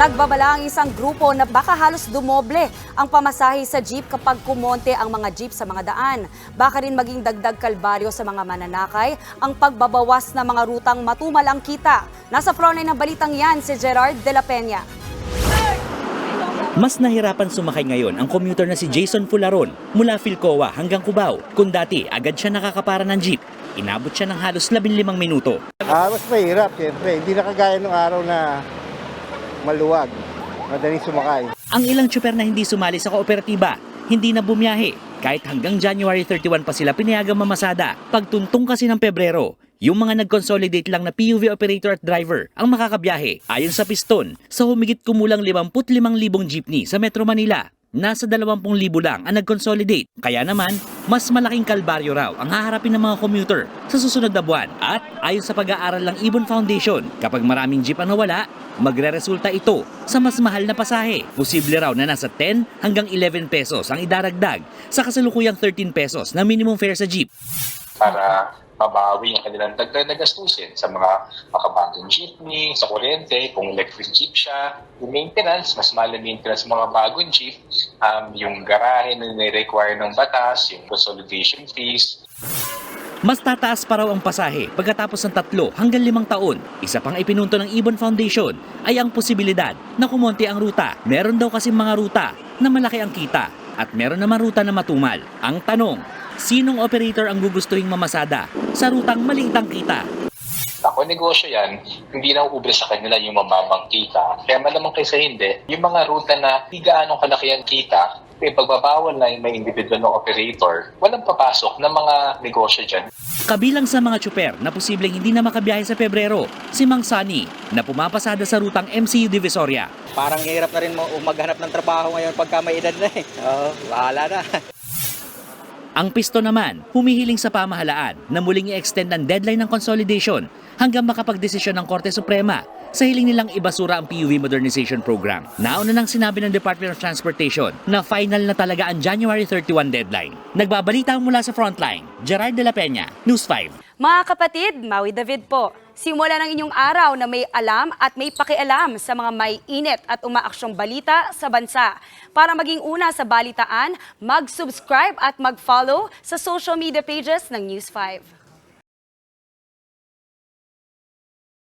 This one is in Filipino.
Nagbabala ang isang grupo na baka halos dumoble ang pamasahe sa jeep kapag kumonte ang mga jeep sa mga daan. Baka rin maging dagdag kalbaryo sa mga mananakay ang pagbabawas ng mga rutang matumal ang kita. Nasa frontline ng balitang yan si Gerard de la Peña. Mas nahirapan sumakay ngayon ang commuter na si Jason Fularon mula Philcoa hanggang Cubao. Kung dati agad siya nakakapara ng jeep, inabot siya ng halos 15 minuto. Ah, mas mahirap, siyempre. Hindi na kagaya ng araw na maluwag. Madaling sumakay. Ang ilang tsuper na hindi sumali sa kooperatiba, hindi na bumiyahe. Kahit hanggang January 31 pa sila pinayagang mamasada. Pagtuntong kasi ng Pebrero, yung mga nag-consolidate lang na PUV operator at driver ang makakabiyahe. Ayon sa piston, sa humigit kumulang 55,000 jeepney sa Metro Manila, nasa 20,000 lang ang nag-consolidate. Kaya naman, mas malaking kalbaryo raw ang haharapin ng mga commuter sa susunod na buwan. At ayon sa pag-aaral ng Ibon Foundation, kapag maraming jeep ang nawala, magre-resulta ito sa mas mahal na pasahe. Posible raw na nasa 10 hanggang 11 pesos ang idaragdag sa kasalukuyang 13 pesos na minimum fare sa jeep. para mabawi ang kanilang dagdag na gastusin sa mga makabagong jeepney, sa kuryente, kung electric jeep siya, yung maintenance, mas mahal na maintenance mga bagong jeep, um, yung garahe na nire-require ng batas, yung consolidation fees, Mas tataas pa raw ang pasahe pagkatapos ng tatlo hanggang limang taon. Isa pang ipinunto ng Ibon Foundation ay ang posibilidad na kumonti ang ruta. Meron daw kasi mga ruta na malaki ang kita at meron naman ruta na matumal. Ang tanong, sinong operator ang gugustuhing mamasada sa rutang maliit ang kita? Ako, negosyo yan, hindi na uubre sa kanila yung mababang kita. Kaya malamang kaysa hindi, yung mga ruta na hindi gaano kalaki ang kita, eh, pagbabawal na yung may individual na operator, walang papasok ng mga negosyo dyan. Kabilang sa mga tsuper na posibleng hindi na makabiyahe sa Pebrero, si Mang Sani na pumapasada sa rutang MCU Divisoria. Parang hirap na rin mo maghanap ng trabaho ngayon pagka may edad na eh. Oo, bahala na. Ang pisto naman, humihiling sa pamahalaan na muling i-extend ang deadline ng consolidation hanggang makapagdesisyon ng Korte Suprema sa hiling nilang ibasura ang PUV Modernization Program. Nauna nang sinabi ng Department of Transportation na final na talaga ang January 31 deadline. Nagbabalita mula sa Frontline, Gerard de la Peña, News 5. Mga kapatid, Maui David po. Simula ng inyong araw na may alam at may pakialam sa mga may init at umaaksyong balita sa bansa. Para maging una sa balitaan, mag-subscribe at mag-follow sa social media pages ng News 5.